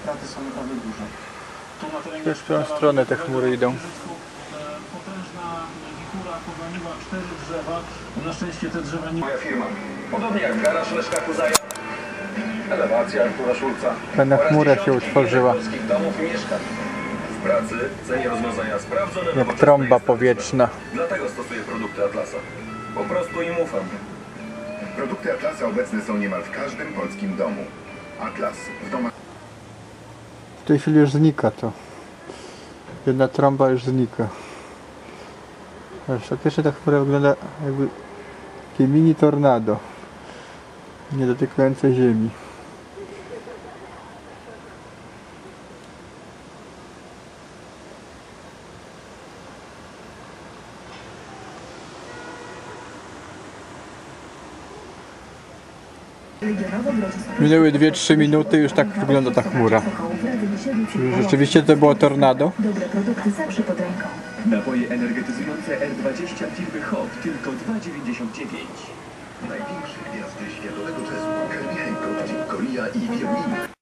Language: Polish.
straty są naprawdę duże. Tu na terenie Też w którą stronę te chmury idą? e, Potężna wichura powaliła cztery drzewa. Na szczęście te drzewa nie... Moja firma. Podobnie jak garaż Leszka Kuzaja. Elewacja Artura Szulca. Pewna chmura się utworzyła. domów i mieszkań. W pracy cenię rozwiązania sprawdzone Jak trąba powietrzna. Dlatego stosuję produkty Atlasa. Po prostu im ufam. Produkty Atlasa obecne są niemal w każdym polskim domu. Atlas w domach tej chwili już znika to. Jedna trąba już znika. Aż faktycznie ta chmura wygląda jakby takie mini tornado. Nie dotykające ziemi. Minęły 2-3 minuty, już tak wygląda ta chmura. Rzeczywiście to było tornado? Dobre produkty zawsze pod ręką. Napoje energetyzujące R20 firmy Hot tylko 2,99. największych gwiazdy światowego jazzu i.